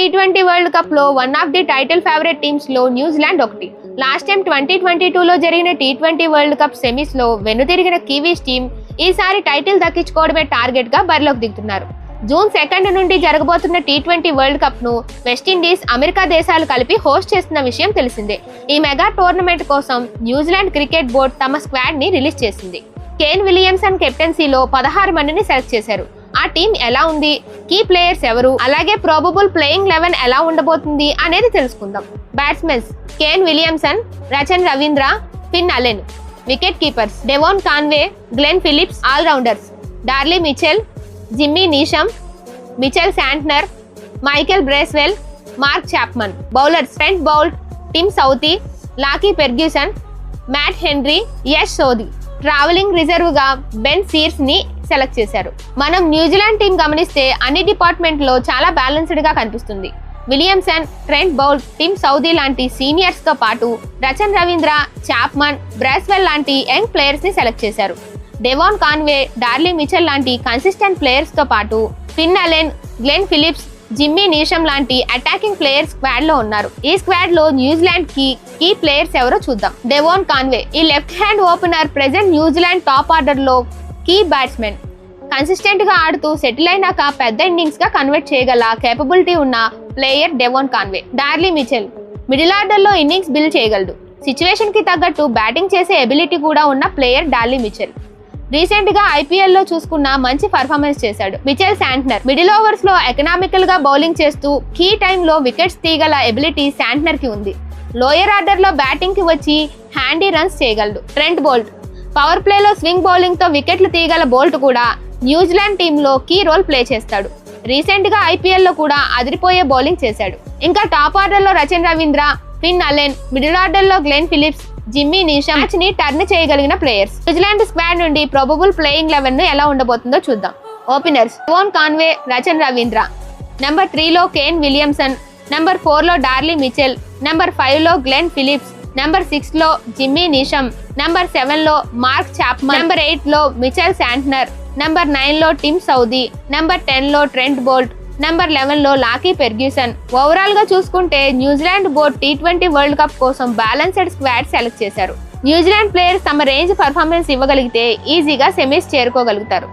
Tea twenty world కప్లో one of the title favourite టీమ్స్లో New Zealand ఒకటి. Last time twenty twenty టూలో జరిగిన T twenty world cup సెమీస్లో వెనుతిరిగిన కివీస్ టీం ఈసారి టైటిల్ దక్కించుకోవడమే టార్గెట్గా బరిలోకి దిగుతున్నారు. జూన్ సెకండ్ నుండి జరగబోతున్న టీ ట్వంటీ వరల్డ్ కప్ను వెస్టిండీస్ అమెరికా దేశాలు కలిపి హోస్ట్ చేస్తున్న విషయం తెలిసిందే. ఈ మెగా టోర్నమెంట్ కోసం న్యూజిలాండ్ క్రికెట్ బోర్డు తమ స్క్వాడ్ని రిలీజ్ చేసింది. కేన్ విలియమ్సన్ కెప్టెన్సీలో పదహారు మందిని సెలెక్ట్ చేశారు. ఆ టీం ఎలా ఉంది? కీ ప్లేయర్స్ ఎవరు? అలాగే ప్రాబబుల్ ప్లేయింగ్ లెవెన్ ఎలా ఉండబోతుంది అనేది తెలుసుకుందాం. Batsmens Kane Williamson Rachin Ravindra Finn Allen wicket keepers Devon Conway Glenn Phillips all rounders Daryl Mitchell Jimmy Neesham Mitchell Santner Michael Bracewell Mark Chapman bowlers Trent Boult Tim Southee Lockie Ferguson Matt Henry Ish Sodhi travelling రిజర్వ్గా Ben సీర్స్ని select చేశారు. మనం New Zealand team గమనిస్తే అన్ని డిపార్ట్మెంట్లో చాలా బ్యాలెన్స్డ్గా కనిపిస్తుంది. Williamson Trent Boult Tim Southee లాంటి సీనియర్స్తో పాటు రచన్ రవీంద్ర చాప్మన్ బ్రాస్వెల్ లాంటి యంగ్ ప్లేయర్స్ని సెలెక్ట్ చేశారు. డెవాన్ కాన్వే డార్లీ మిచెల్ లాంటి కన్సిస్టెంట్ ప్లేయర్స్తో పాటు Finn Allen Glenn Phillips Jimmy Neesham లాంటి అటాకింగ్ ప్లేయర్స్ స్క్వాడ్లో ఉన్నారు. ఈ స్క్వాడ్లో న్యూజిలాండ్కి కీ ప్లేయర్స్ ఎవరో చూద్దాం. డెవోన్ కాన్వే ఈ left hand opener present New Zealand top ఆర్డర్లో కీ బ్యాట్స్మెన్ కన్సిస్టెంట్గా ఆడుతూ సెటిల్ అయినాక పెద్ద ఇన్నింగ్స్గా కన్వర్ట్ చేయగల కేపబిలిటీ ఉన్న player Devon Conway Daryl Mitchell middle ఆర్డర్లో ఇన్నింగ్స్ బిల్డ్ చేయగలడు. సిచ్యువేషన్కి తగ్గట్టు బ్యాటింగ్ చేసే ఎబిలిటీ కూడా ఉన్న ప్లేయర్ డార్లీ మిచెల్ రీసెంట్గా ఐపీఎల్లో చూసుకున్న మంచి పర్ఫార్మెన్స్ చేశాడు. మిచెల్ శాంట్నర్ మిడిల్ ఓవర్స్లో ఎకనామికల్గా బౌలింగ్ చేస్తూ కీ టైంలో వికెట్స్ తీగల ఎబిలిటీ శాంట్నర్కి ఉంది. లోయర్ ఆర్డర్లో బ్యాటింగ్కి వచ్చి హ్యాండీ రన్స్ చేయగలడు. ట్రెంట్ బోల్ట్ పవర్ ప్లేలో స్వింగ్ బౌలింగ్తో వికెట్లు తీయగల బోల్ట్ కూడా న్యూజిలాండ్ టీంలో కీ రోల్ ప్లే చేస్తాడు. రీసెంట్గా ఐపీఎల్లో కూడా అదిరిపోయే బౌలింగ్ చేశాడు. ఇంకా టాప్ ఆర్డర్లో Rachin Ravindra Finn Allen middle ఆర్డర్లో గ్లెన్ ఫిలిప్స్ జిమ్మీ నీషా మ్యాచ్ని టర్న్ చేయగలిగిన ప్లేయర్స్ న్యూజిలాండ్ స్క్వాడ్ నుండి ప్రాబబుల్ ప్లేయింగ్ లెవెన్ను ఎలా ఉండబోతుందో చూద్దాం. Openers Devon Conway Rachin Ravindra. Number త్రీలో కేన్ విలియమ్సన్ నెంబర్ ఫోర్లో డార్లీ మిచెల్ నెంబర్ ఫైవ్లో గ్లెన్ ఫిలిప్స్ నెంబర్ సిక్స్లో జిమ్మీ నిషమ్ నెంబర్ సెవెన్లో మార్క్ చాప్మన్ నెంబర్ ఎయిట్లో మిచెల్ శాంట్నర్ నెంబర్ నైన్లో టిమ్ సౌదీ నెంబర్ టెన్లో ట్రెంట్ బోల్ట్ నెంబర్ లెవెన్లో లాకీ పెర్గ్యూసన్ ఓవరాల్గా చూసుకుంటే New Zealand board T twenty world cup కోసం బ్యాలెన్స్డ్ స్క్వాడ్ సెలెక్ట్ చేశారు. న్యూజిలాండ్ ప్లేయర్స్ తమ రేంజ్ పర్ఫార్మెన్స్ ఇవ్వగలిగితే ఈజీగా సెమీస్ చేరుకోగలుగుతారు.